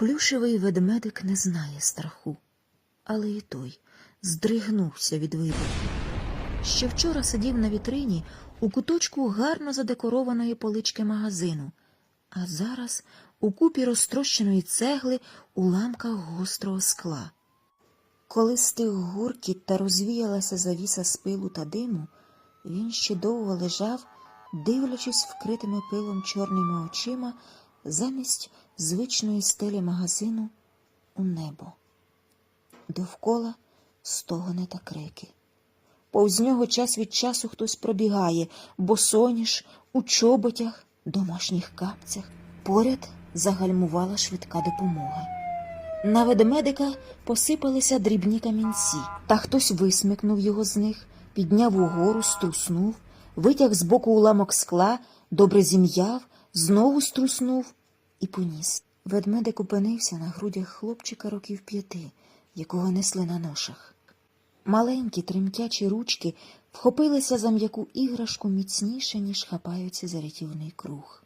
Плюшевий ведмедик не знає страху, але і той здригнувся від вибуху. Ще вчора сидів на вітрині у куточку гарно задекорованої полички магазину, а зараз у купі розтрощеної цегли у ламках гострого скла. Коли стих гуркіт та розвіялася завіса з пилу та диму, він ще довго лежав, дивлячись вкритими пилом чорними очима замість звичної стелі магазину у небо. Довкола стогони та крики. Повз нього час від часу хтось пробігає, босоніж, у чоботях, домашніх капцях. Поряд загальмувала швидка допомога. На ведмедика посипалися дрібні камінці, та хтось висмикнув його з них, підняв угору, струснув, витяг з боку уламок скла, добре зім'яв, знову струснув і поніс. Ведмедик опинився на грудях хлопчика років п'яти, якого несли на ношах. Маленькі тремтячі ручки вхопилися за м'яку іграшку міцніше, ніж хапаються за рятівний круг.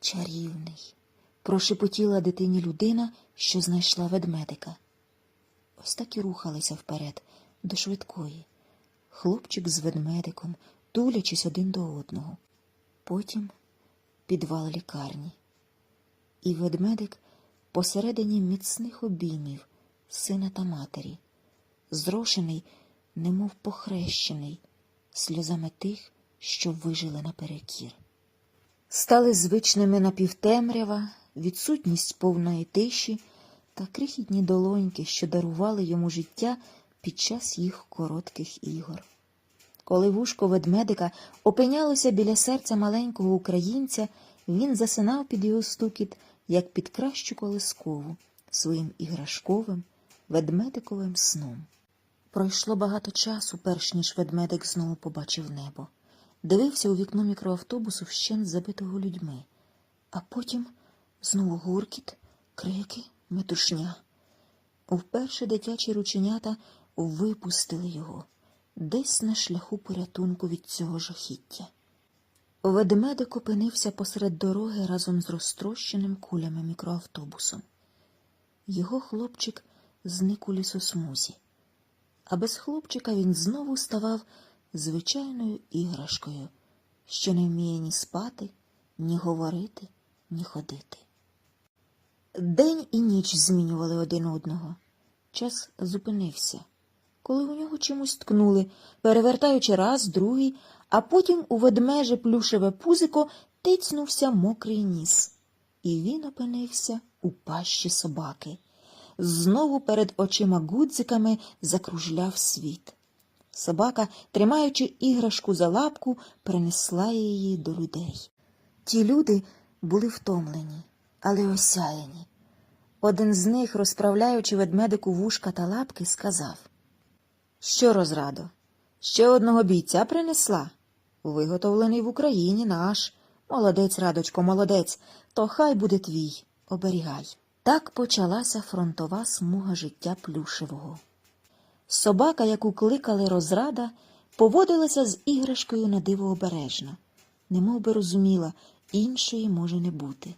Чарівний, прошепотіла дитині людина, що знайшла ведмедика. Ось так і рухалися вперед, до швидкої. Хлопчик з ведмедиком, тулячись один до одного. Потім підвал лікарні. І ведмедик посередині міцних обіймів сина та матері, зрошений, немов похрещений, сльозами тих, що вижили наперекір. Стали звичними напівтемрява, відсутність повної тиші та крихітні долоньки, що дарували йому життя під час їх коротких ігор. Коли вушко ведмедика опинялося біля серця маленького українця, він засинав під його стукіт, як під кращу колискову, своїм іграшковим ведмедиковим сном. Пройшло багато часу, перш ніж ведмедик знову побачив небо. Дивився у вікно мікроавтобусу вщент забитого людьми, а потім знову гуркіт, крики, метушня. Вперше дитячі рученята випустили його десь на шляху порятунку від цього жахіття. Ведмедик опинився посеред дороги разом з розтрощеним кулями мікроавтобусом. Його хлопчик зник у лісосмузі, а без хлопчика він знову ставав звичайною іграшкою, що не вміє ні спати, ні говорити, ні ходити. День і ніч змінювали один одного. Час зупинився, коли у нього чимось ткнули, перевертаючи раз, другий, а потім у ведмеже плюшеве пузико тицнувся мокрий ніс, і він опинився у пащі собаки. Знову перед очима гудзиками закружляв світ. Собака, тримаючи іграшку за лапку, принесла її до людей. Ті люди були втомлені, але осяяні. Один з них, розправляючи ведмедику вушка та лапки, сказав Що, розрадо, ще одного бійця принесла? Виготовлений в Україні наш. Молодець, радочко, молодець, то хай буде твій. Оберігай. Так почалася фронтова смуга життя Плюшевого. Собака, яку кликали розрада, поводилася з іграшкою на диво обережно, немов би розуміла, іншої може не бути.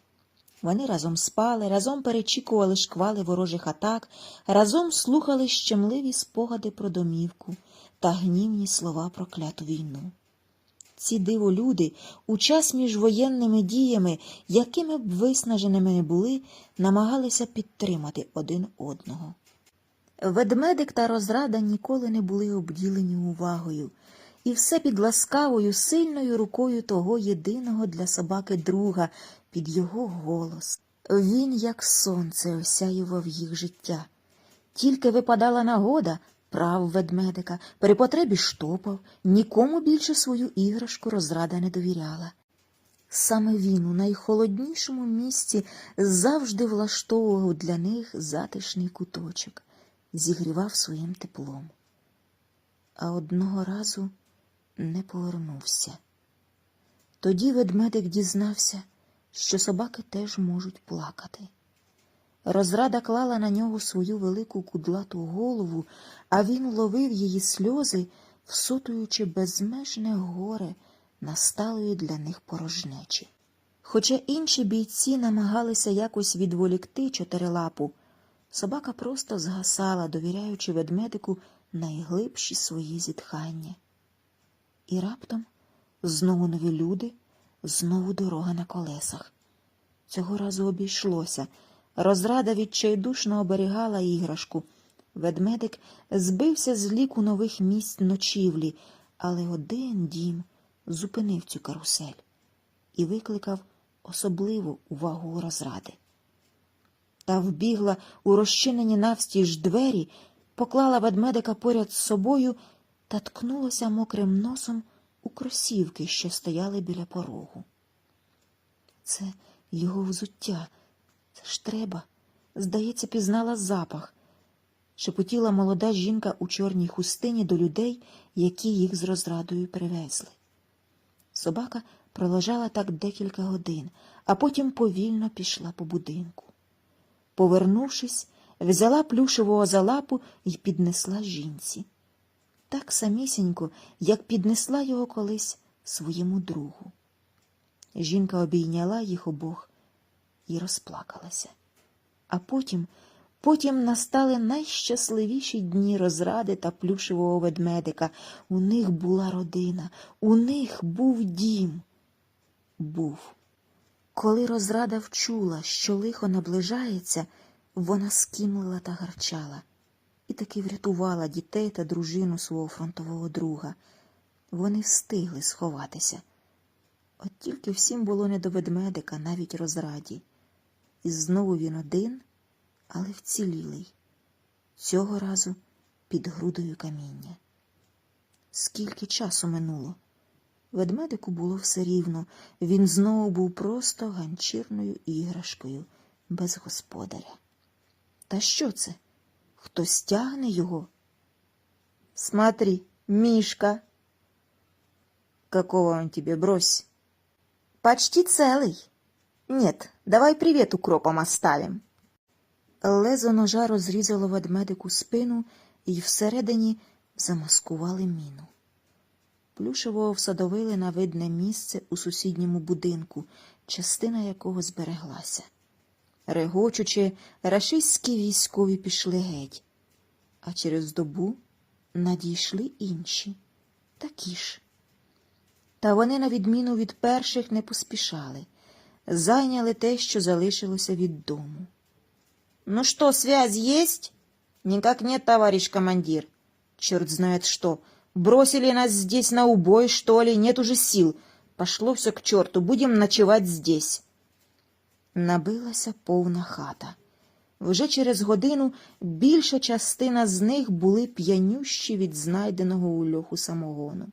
Вони разом спали, разом перечікували шквали ворожих атак, разом слухали щемливі спогади про домівку та гнівні слова про кляту війну. Ці диволюди у час між воєнними діями, якими б виснаженими не були, намагалися підтримати один одного. Ведмедик та розрада ніколи не були обділені увагою, і все під ласкавою, сильною рукою того єдиного для собаки друга, під його голос. Він, як сонце, осяював їх життя. Тільки випадала нагода, прав ведмедика, при потребі штопав, нікому більше свою іграшку розрада не довіряла. Саме він у найхолоднішому місці завжди влаштовував для них затишний куточок, зігрівав своїм теплом. А одного разу не повернувся. Тоді ведмедик дізнався, що собаки теж можуть плакати. Розрада клала на нього свою велику кудлату голову, а він ловив її сльози, всотуючи безмежне горе насталої для них порожнечі. Хоча інші бійці намагалися якось відволікти чотирилапу, собака просто згасала, довіряючи ведмедику найглибші свої зітхання. І раптом знову нові люди, знову дорога на колесах. Цього разу обійшлося. Розрада відчайдушно оберігала іграшку. Ведмедик збився з ліку нових місць ночівлі, але один дім зупинив цю карусель і викликав особливу увагу розради. Та вбігла у розчинені навстіж двері, поклала ведмедика поряд з собою та ткнулася мокрим носом у кросівки, що стояли біля порогу. Це його взуття. Це ж треба. Здається, пізнала запах. Шепотіла молода жінка у чорній хустині до людей, які їх з розрадою привезли. Собака пролежала так декілька годин, а потім повільно пішла по будинку. Повернувшись, взяла плюшевого за лапу і піднесла жінці. Так самісінько, як піднесла його колись своєму другу. Жінка обійняла їх обох і розплакалася. А потім, потім настали найщасливіші дні розради та плюшевого ведмедика. У них була родина, у них був дім. Був. Коли розрада вчула, що лихо наближається, вона скімлила та гарчала і таки врятувала дітей та дружину свого фронтового друга. Вони встигли сховатися. От тільки всім було не до ведмедика, навіть розраді. І знову він один, але вцілілий. Цього разу під грудою каміння. Скільки часу минуло? Ведмедику було все рівно. Він знову був просто ганчірною іграшкою без господаря. Та що це? Хтось тягне його? Смотри, Мишка. Какого он тебе, брось? Почти целый. Нет, давай привет укропам оставим. Лезо ножа розрізало ведмедику спину і всередині замаскували міну. Плюшевого всадовили на видне місце у сусідньому будинку, частина якого збереглася. Регочучи, рашистські військові пішли геть, а через добу надійшли інші, такі ж. Та вони, на відміну від перших, не поспішали, зайняли те, що залишилося від дому. Ну что, связь есть? Никак нет, товарищ командир. Черт знает что. Бросили нас здесь на убой, что ли? Нет уже сил. Пошло все к черту. Будем ночевать здесь. Набилася повна хата. Вже через годину більша частина з них були п'янющі від знайденого у льоху самогону.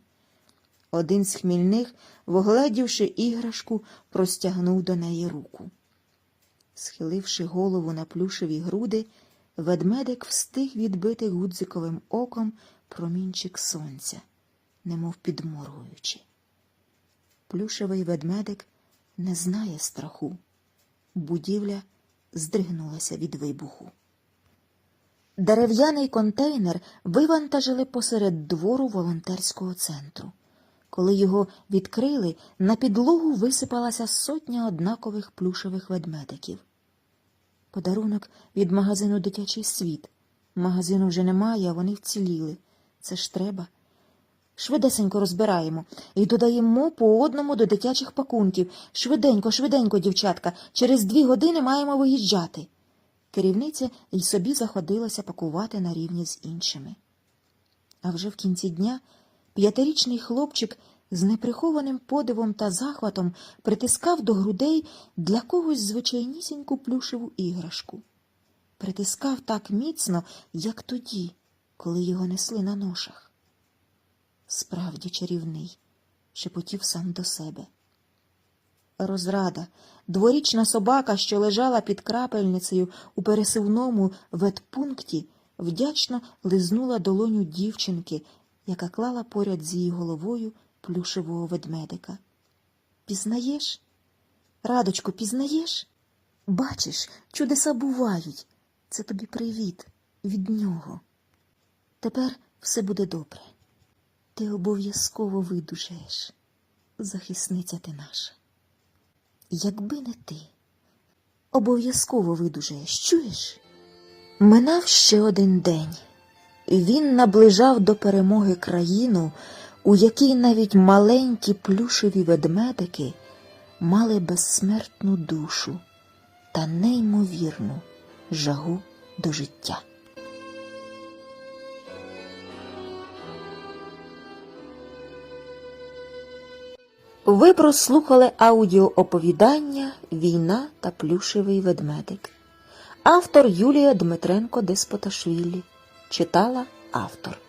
Один з хмільних, вгледівши іграшку, простягнув до неї руку. Схиливши голову на плюшеві груди, ведмедик встиг відбити гудзиковим оком промінчик сонця, немов підморгуючи. Плюшевий ведмедик не знає страху. Будівля здригнулася від вибуху. Дерев'яний контейнер вивантажили посеред двору волонтерського центру. Коли його відкрили, на підлогу висипалася сотня однакових плюшевих ведмедиків. Подарунок від магазину Дитячий світ. Магазину вже немає, а вони вціліли. Це ж треба. Швидесенько розбираємо і додаємо по одному до дитячих пакунків. Швиденько, швиденько, дівчатка, через дві години маємо виїжджати. Керівниця й собі заходилася пакувати на рівні з іншими. А вже в кінці дня п'ятирічний хлопчик з неприхованим подивом та захватом притискав до грудей для когось звичайнісіньку плюшеву іграшку. Притискав так міцно, як тоді, коли його несли на ношах. Справді чарівний, шепотів сам до себе. Розрада, дворічна собака, що лежала під крапельницею у пересувному ветпункті, вдячно лизнула долоню дівчинки, яка клала поряд з її головою плюшевого ведмедика. Пізнаєш? Радочку, пізнаєш? Бачиш, чудеса бувають. Це тобі привіт від нього. Тепер все буде добре. Ти обов'язково видужаєш, захисниця ти наша. якби не ти. Обов'язково видужаєш, чуєш? Минав ще один день. Він наближав до перемоги країну, у якій навіть маленькі плюшеві ведмедики мали безсмертну душу та неймовірну жагу до життя. Ви прослухали аудіооповідання Війна та плюшевий ведмедик. Автор Юлія Дмитренко Деспоташвілі. Читала автор.